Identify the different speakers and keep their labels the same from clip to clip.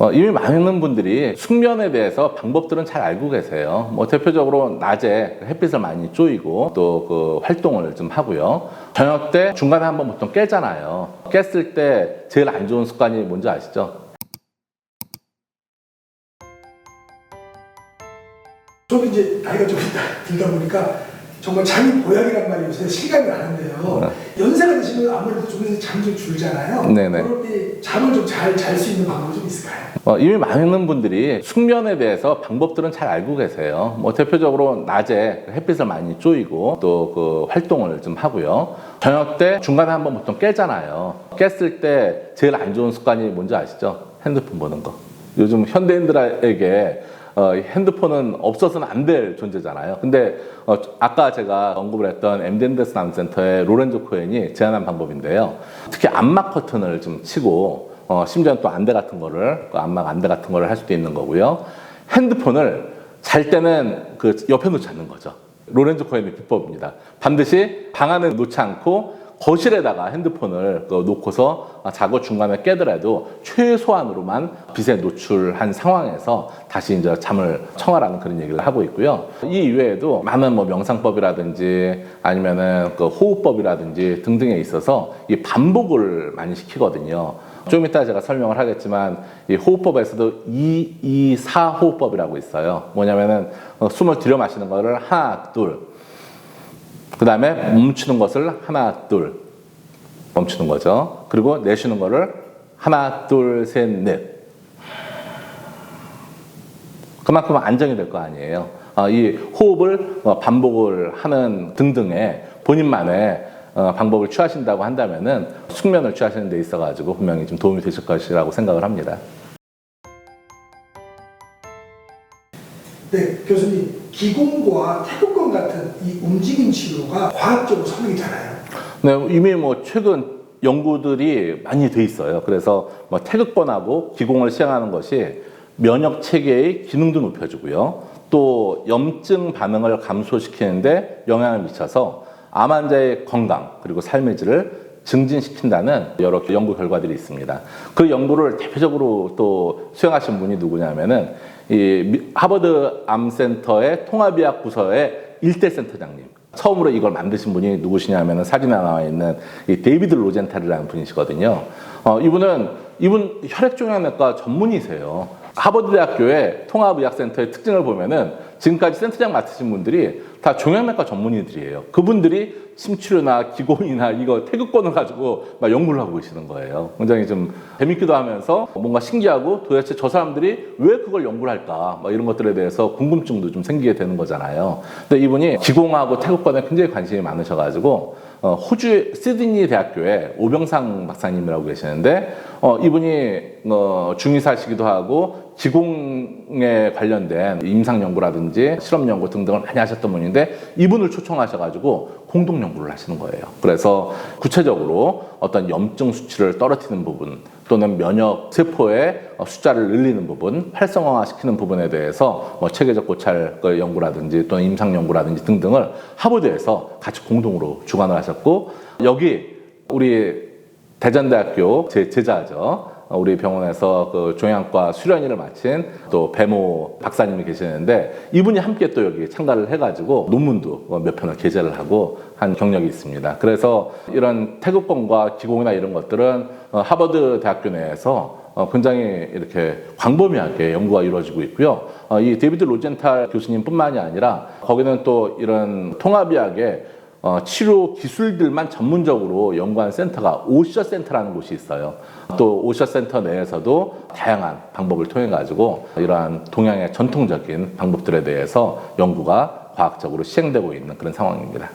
Speaker 1: 어, 이미 많은 분들이 숙면에 대해서 방법들은 잘 알고 계세요. 뭐 대표적으로 낮에 햇빛을 많이 쬐이고 또 그 활동을 좀 하고요. 저녁 때 중간에 한번 보통 깨잖아요. 깼을 때 제일 안 좋은 습관이 뭔지 아시죠?
Speaker 2: 저도 이제 나이가 좀 들다 보니까 정말 잠이 보약이란 말이 요새 실감이 나는데요. 연세가 드시면 아무래도 좀 잠이 좀 줄잖아요.
Speaker 1: 네. 네네.
Speaker 2: 그럴 때 잠을 좀 잘 잘 수 있는 방법이 좀 있을까요?
Speaker 1: 어, 이미 많은 분들이 숙면에 대해서 방법들은 잘 알고 계세요. 뭐 대표적으로 낮에 햇빛을 많이 쬐이고 또 그 활동을 좀 하고요. 저녁 때 중간에 한번 보통 깨잖아요. 깼을 때 제일 안 좋은 습관이 뭔지 아시죠? 핸드폰 보는 거. 요즘 현대인들에게 어, 이 핸드폰은 없어서는 안 될 존재잖아요. 근데 어, 아까 제가 언급을 했던 엠덴데스 암센터의 로렌조 코엔이 제안한 방법인데요. 특히 암막 커튼을 좀 치고 어, 심지어 또 안대 같은 거를 그 암막 안대 같은 거를 할 수도 있는 거고요. 핸드폰을 잘 때는 그 옆에 놓지 않는 거죠. 로렌조 코엔의 비법입니다. 반드시 방 안에 놓지 않고 거실에다가 핸드폰을 그 놓고서 자고 중간에 깨더라도 최소한으로만 빛에 노출한 상황에서 다시 이제 잠을 청하라는 그런 얘기를 하고 있고요. 이 이외에도 많은 뭐 명상법이라든지 아니면은 그 호흡법이라든지 등등에 있어서 이 반복을 많이 시키거든요. 좀 이따 제가 설명을 하겠지만 이 호흡법에서도 2, 2, 4 호흡법이라고 있어요. 뭐냐면은 어, 숨을 들여 마시는 거를 하나, 둘, 그 다음에 멈추는 것을 하나, 둘 멈추는 거죠. 그리고 내쉬는 거를 하나, 둘, 셋, 넷. 그만큼 안정이 될 거 아니에요. 어, 이 호흡을 어, 반복을 하는 등등의 본인만의 어, 방법을 취하신다고 한다면은 숙면을 취하시는 데 있어 가지고 분명히 좀 도움이 되실 것이라고 생각을 합니다.
Speaker 2: 네, 교수님 기공과 태 극권 같은 이 움직임 치료가 과학적으로 설명이잖아요.
Speaker 1: 네, 이미 뭐 최근 연구들이 많이 돼 있어요. 그래서 뭐 태극권하고 기공을 시행하는 것이 면역 체계의 기능도 높여주고요. 또 염증 반응을 감소시키는데 영향을 미쳐서 암 환자의 건강 그리고 삶의 질을 증진시킨다는 여러 연구 결과들이 있습니다. 그 연구를 대표적으로 또 수행하신 분이 누구냐면은 이 미- 하버드 암센터의 통합의학 부서의 일대 센터장님. 처음으로 이걸 만드신 분이 누구시냐면은 사진에 나와 있는 이 데이비드 로젠탈이라는 분이시거든요. 어, 이분은 이분 혈액종양내과 전문의세요. 하버드 대학교의 통합의학센터의 특징을 보면은 지금까지 센터장 맡으신 분들이 다 종양내과 전문의들이에요. 그분들이 침치료나 기공이나 이거 태극권을 가지고 막 연구를 하고 계시는 거예요. 굉장히 좀 재밌기도 하면서 뭔가 신기하고 도대체 저 사람들이 왜 그걸 연구를 할까? 막 이런 것들에 대해서 궁금증도 좀 생기게 되는 거잖아요. 근데 이분이 기공하고 태극권에 굉장히 관심이 많으셔가지고 어, 호주 시드니 대학교에 오병상 박사님이라고 계시는데 어, 이분이 어, 중의사시기도 하고 기공에 관련된 임상 연구라든지 실험 연구 등등을 많이 하셨던 분인데 이분을 초청하셔가지고 공동 연구를 하시는 거예요. 그래서 구체적으로 어떤 염증 수치를 떨어뜨리는 부분 또는 면역 세포의 어, 숫자를 늘리는 부분, 활성화시키는 부분에 대해서 뭐 체계적 고찰 그 연구라든지 또는 임상 연구라든지 등등을 하버드에서 같이 공동으로 주관을 하셨고 여기 우리 대전대학교 제 제자죠. 어, 우리 병원에서 그 종양과 수련의를 마친 또 배모 박사님이 계시는데 이분이 함께 또 여기 참가를 해가지고 논문도 어, 몇 편을 게재를 하고 한 경력이 있습니다. 그래서 이런 태극권과 기공이나 이런 것들은 어, 하버드 대학교 내에서 어, 굉장히 이렇게 광범위하게 연구가 이루어지고 있고요. 어, 이 데이비드 로젠탈 교수님뿐만이 아니라 거기는 또 이런 통합의학의 어, 치료 기술들만 전문적으로 연구하는 센터가 오셔 센터라는 곳이 있어요. 또 오셔 센터 내에서도 다양한 방법을 통해 가지고 이러한 동양의 전통적인 방법들에 대해서 연구가 과학적으로 시행되고 있는 그런 상황입니다.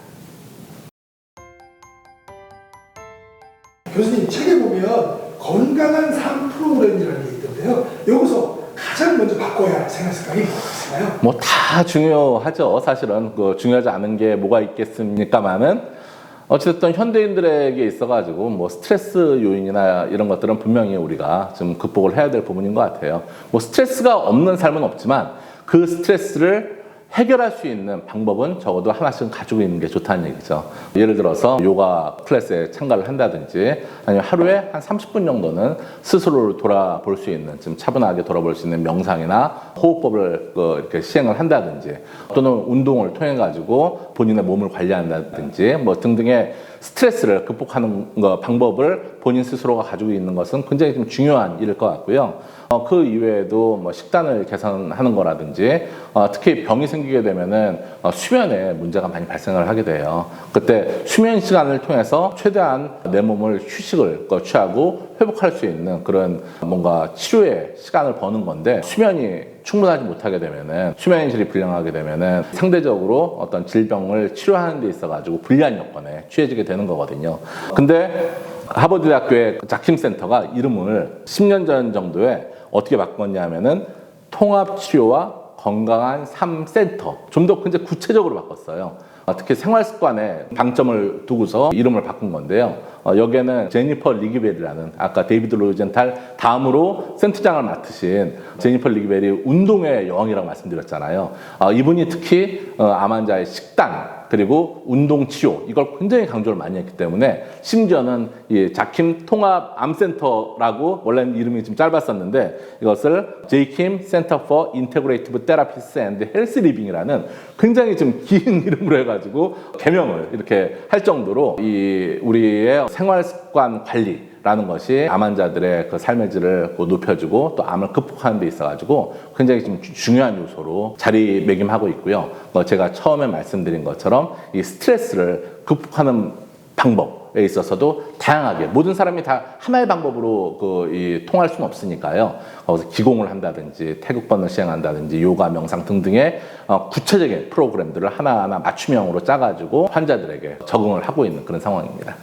Speaker 2: 교수님 책에 보면 건강한 삶 프로그램이라는 게 있던데요. 여기서 가장 먼저 바꿔야 할 생활 습관이
Speaker 1: 뭐 다 중요하죠. 사실은 그 중요하지 않은 게 뭐가 있겠습니까만은 어쨌든 현대인들에게 있어가지고 뭐 스트레스 요인이나 이런 것들은 분명히 우리가 좀 극복을 해야 될 부분인 것 같아요. 뭐 스트레스가 없는 삶은 없지만 그 스트레스를 해결할 수 있는 방법은 적어도 하나씩은 가지고 있는 게 좋다는 얘기죠. 예를 들어서 요가 클래스에 참가를 한다든지 아니면 하루에 한 30분 정도는 스스로를 돌아볼 수 있는 좀 차분하게 돌아볼 수 있는 명상이나 호흡법을 그 이렇게 시행을 한다든지 또는 운동을 통해 가지고 본인의 몸을 관리한다든지 뭐 등등의 스트레스를 극복하는 거 방법을 본인 스스로가 가지고 있는 것은 굉장히 좀 중요한 일일 것 같고요. 어, 그 이외에도 뭐 식단을 개선하는 거라든지 어, 특히 병이 생기게 되면은 어, 수면에 문제가 많이 발생을 하게 돼요. 그때 수면 시간을 통해서 최대한 내 몸을 휴식을 거 취하고 회복할 수 있는 그런 뭔가 치료의 시간을 버는 건데 수면이 충분하지 못하게 되면은 수면 질이 불량하게 되면은 상대적으로 어떤 질병을 치료하는 데 있어 가지고 불리한 여건에 취해지게 되는 거거든요. 근데 하버드 대학교의 자킴 센터가 이름을 10년 전 정도에 어떻게 바꿨냐면은 통합 치료와 건강한 삶 센터 좀 더 굉장히 구체적으로 바꿨어요. 어, 특히 생활 습관에 방점을 두고서 이름을 바꾼 건데요. 어, 여기에는 제니퍼 리기벨이라는 아까 데이비드 로젠탈 다음으로 센터장을 맡으신 제니퍼 리기벨이 운동의 여왕이라고 말씀드렸잖아요. 어, 이분이 특히 어, 암 환자의 식단 그리고 운동 치료 이걸 굉장히 강조를 많이 했기 때문에 심지어는 이 자킴 통합 암센터라고 원래는 이름이 좀 짧았었는데 이것을 제이킴 센터 for Integrative Therapies and Health Living이라는 굉장히 좀 긴 이름으로 해가지고 개명을 이렇게 할 정도로 이 우리의 생활 습관 관리 라는 것이 암 환자들의 그 삶의 질을 그 높여주고 또 암을 극복하는 데 있어가지고 굉장히 좀 주- 중요한 요소로 자리매김하고 있고요. 뭐 제가 처음에 말씀드린 것처럼 이 스트레스를 극복하는 방법에 있어서도 다양하게 모든 사람이 다 하나의 방법으로 그 이 통할 수는 없으니까요. 거기서 기공을 한다든지 태극권을 시행한다든지 요가 명상 등등의 어, 구체적인 프로그램들을 하나하나 맞춤형으로 짜가지고 환자들에게 적응을 하고 있는 그런 상황입니다.